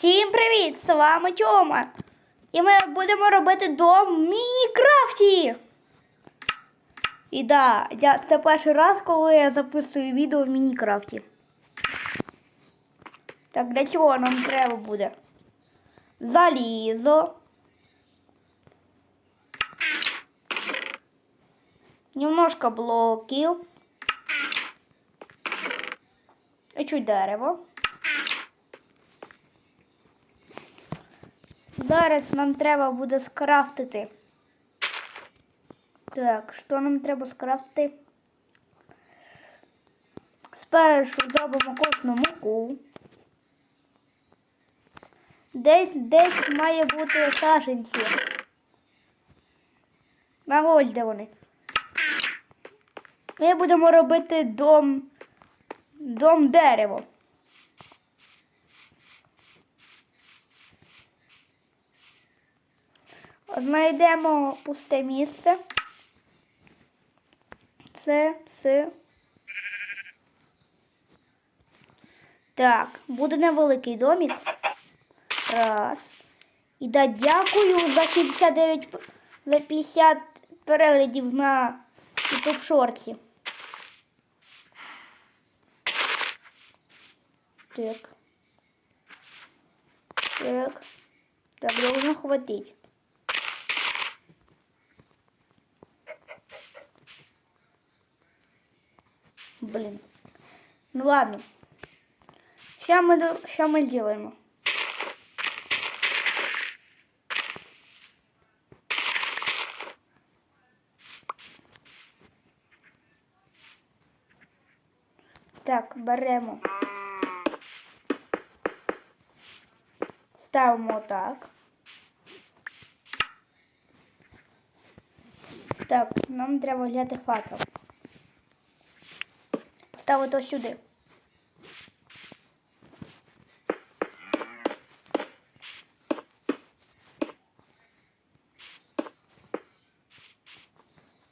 Всім привіт! З вами Тьома. І ми будемо робити дом в Мінікрафті. І да, це перший раз, коли я записую відео в Мінікрафті. Так, для чого нам треба буде? Залізо. Немножко блоків. І чуть дерево. Зараз нам треба буде скрафтити. Так, що нам треба скрафтити? Спершу зробимо косну муку. Десь десь має бути саженці. На ось де вони. Ми будемо робити дом, дом дерево. Знайдемо пусте місце. Це, це. Так, буде невеликий домик. Раз. І да, дякую за 69 за 50 переглядів на YouTube шорті. Так. Так. Так, должно хватить. Блин. Ну ладно. Сейчас мы, сейчас мы сделаем. Так, беремо. Ставимо так. Так, нам треба взяти факел. Поставити ось сюди.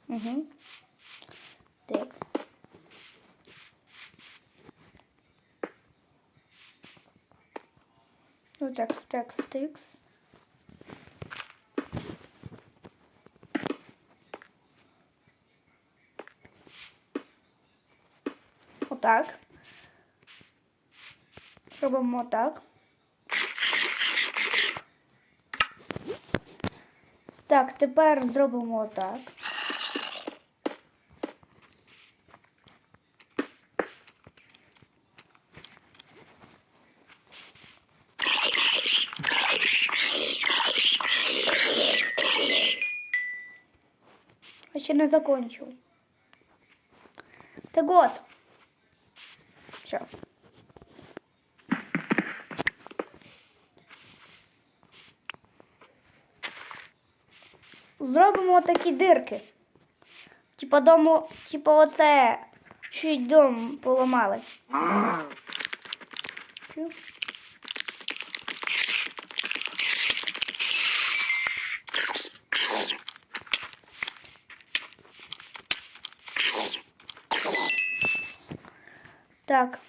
Угу. Так. Ну так, так, стикс. Отак. Робимо так. Так, тепер зробимо отак. Я ще не закончив. Так от. Все. Зробимо такі дирки. Типа дому, типа оце чуть дом поламали. Так.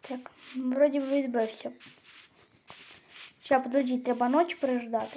Так, вроді би відбився. Сейчас, подожди, треба ночь переждати.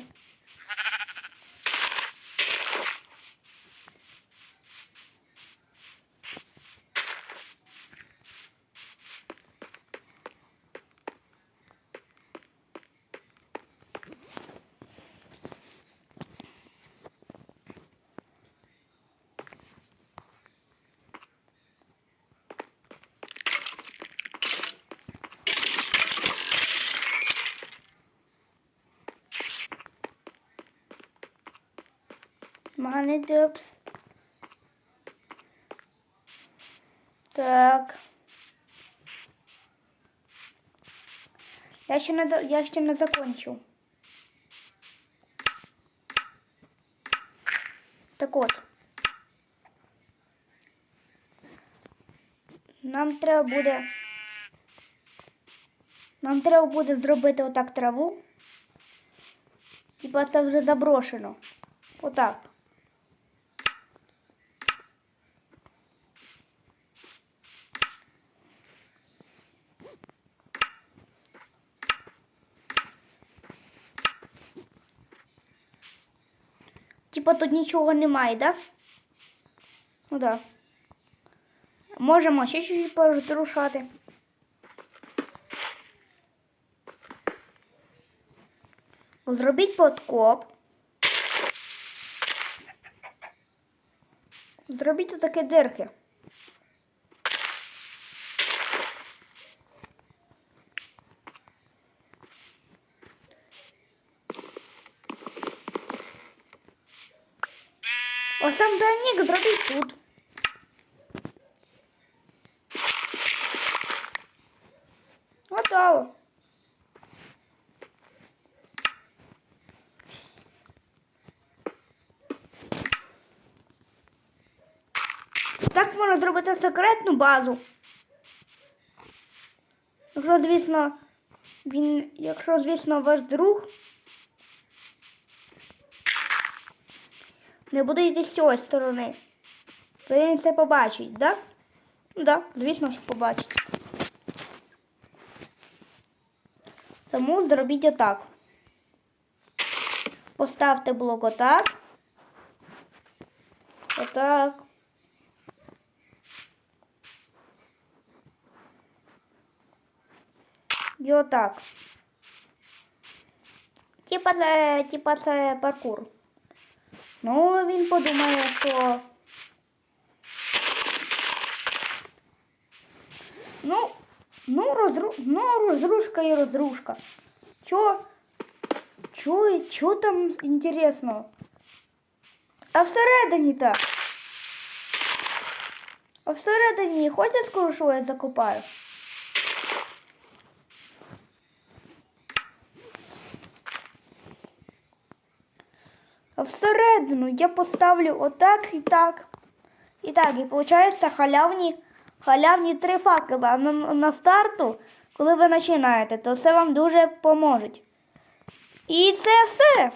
Мани дюпс. Так. Я ще не, я ще не закончив. Так от. Нам треба буде. Нам треба буде зробити отак траву. Типа це вже заброшено. Отак. Типа тут нічого немає, да? Ну да. Можемо ще щось порозрушати. Зробіть подкоп. Зробіть отакі дирки. Ось сам дальник зробіть тут. Готово. Так можна зробити секретну базу. Якщо, звісно, він, якщо, звісно, ваш друг не буде йти з цієї сторони, то він це побачить, да? Ну да, звісно, що побачить. Тому зробіть отак. Поставте блок отак. Отак. І отак. Типа це, типа це паркур. Ну, він подумає, що. Ну, ну, розру... ну, розрушка і розрушка. Чо? Чо, чо там інтересно? А всередині так. А всередині хочете скажу, що я закопаю? Всередину я поставлю отак і так. І так, і виходить халявні, халявні три факела на, на старту, коли ви починаєте, то це вам дуже поможе. І це все.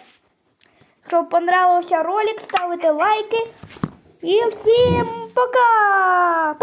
Якщо понравився ролик, ставите лайки. І всім пока!